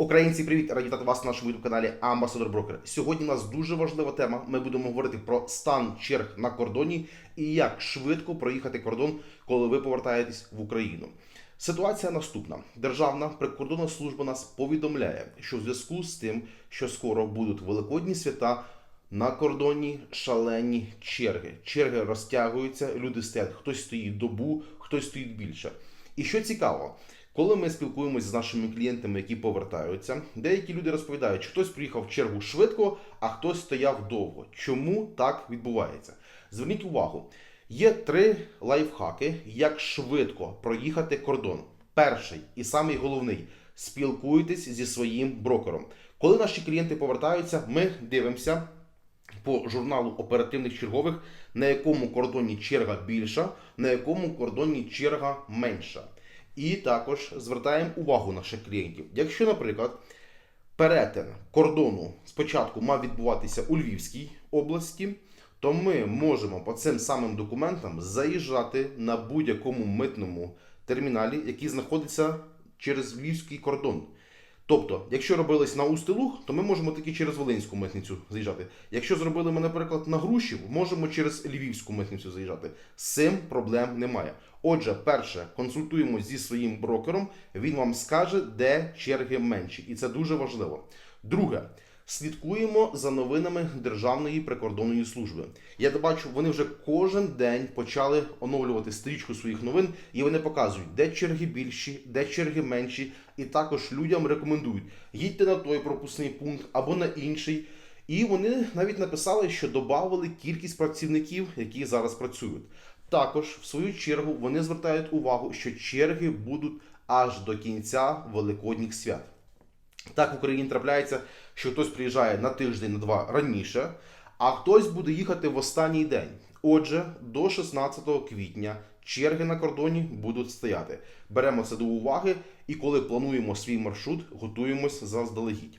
Українці, привіт! Раді вітати вас на нашому youtube каналі Амбасадор Брокер. Сьогодні у нас дуже важлива тема. Ми будемо говорити про стан черг на кордоні і як швидко проїхати кордон, коли ви повертаєтесь в Україну. Ситуація наступна: Державна прикордонна служба нас повідомляє, що в зв'язку з тим, що скоро будуть великодні свята. На кордоні шалені черги. Черги розтягуються, люди стоять, хтось стоїть добу, хтось стоїть більше. І що цікаво, коли ми спілкуємося з нашими клієнтами, які повертаються, деякі люди розповідають, що хтось приїхав в чергу швидко, а хтось стояв довго. Чому так відбувається? Зверніть увагу, є три лайфхаки, як швидко проїхати кордон. Перший і самий головний спілкуйтесь зі своїм брокером. Коли наші клієнти повертаються, ми дивимося по журналу оперативних чергових, на якому кордоні черга більша, на якому кордоні черга менша. І також звертаємо увагу наших клієнтів. Якщо, наприклад, перетин кордону спочатку мав відбуватися у Львівській області, то ми можемо по цим самим документам заїжджати на будь-якому митному терміналі, який знаходиться через Львівський кордон. Тобто, якщо робились на Устилуг, то ми можемо таки через Волинську митницю заїжджати. Якщо зробили ми, наприклад, на Грушів, можемо через Львівську митницю заїжджати. З цим проблем немає. Отже, перше, консультуємо зі своїм брокером, він вам скаже, де черги менші, і це дуже важливо. Друге, слідкуємо за новинами Державної прикордонної служби. Я бачу, вони вже кожен день почали оновлювати стрічку своїх новин, і вони показують, де черги більші, де черги менші, і також людям рекомендують їдьте на той пропускний пункт або на інший. І вони навіть написали, що додали кількість працівників, які зараз працюють. Також, в свою чергу, вони звертають увагу, що черги будуть аж до кінця великодніх свят. Так в Україні трапляється, що хтось приїжджає на тиждень, на два раніше, а хтось буде їхати в останній день. Отже, до 16 квітня черги на кордоні будуть стояти. Беремо це до уваги і коли плануємо свій маршрут, готуємось заздалегідь.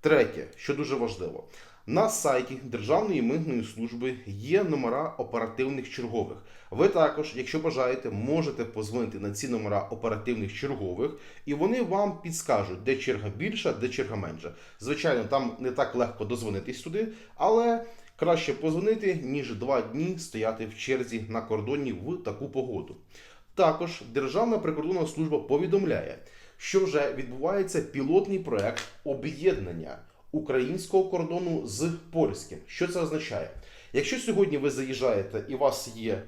Третє, що дуже важливо, на сайті Державної митної служби є номера оперативних чергових. Ви також, якщо бажаєте, можете позвонити на ці номера оперативних чергових, і вони вам підскажуть, де черга більша, де черга менша. Звичайно, там не так легко дозвонитись туди, але краще позвонити, ніж два дні стояти в черзі на кордоні в таку погоду. Також Державна прикордонна служба повідомляє, що вже відбувається пілотний проект об'єднання українського кордону з польським. Що це означає? Якщо сьогодні ви заїжджаєте і у вас є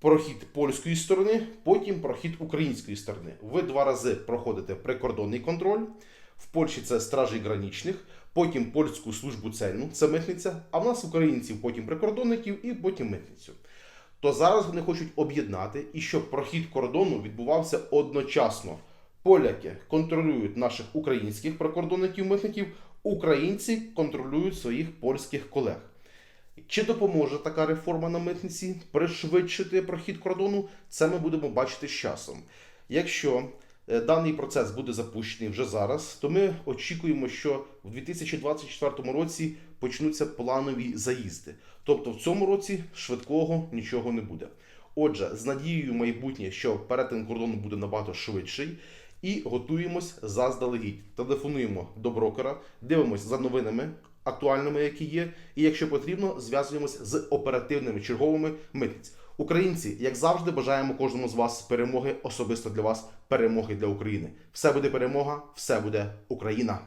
прохід польської сторони, потім прохід української сторони, ви два рази проходите прикордонний контроль. В Польщі це стражі гранічних, потім польську службу цельну, це митниця, а в нас українців потім прикордонників і потім митницю. То зараз вони хочуть об'єднати і щоб прохід кордону відбувався одночасно. Поляки контролюють наших українських прикордонників-митників, українці контролюють своїх польських колег. Чи допоможе така реформа на митниці пришвидшити прохід кордону? Це ми будемо бачити з часом. Якщо е, даний процес буде запущений вже зараз, то ми очікуємо, що в 2024 році почнуться планові заїзди. Тобто в цьому році швидкого нічого не буде. Отже, з надією майбутнє, що перетин кордону буде набагато швидший, і готуємось заздалегідь. Телефонуємо до брокера, дивимося за новинами актуальними, які є, і якщо потрібно, зв'язуємось з оперативними черговими митниць. Українці, як завжди, бажаємо кожному з вас перемоги, особисто для вас перемоги для України. Все буде перемога, все буде Україна.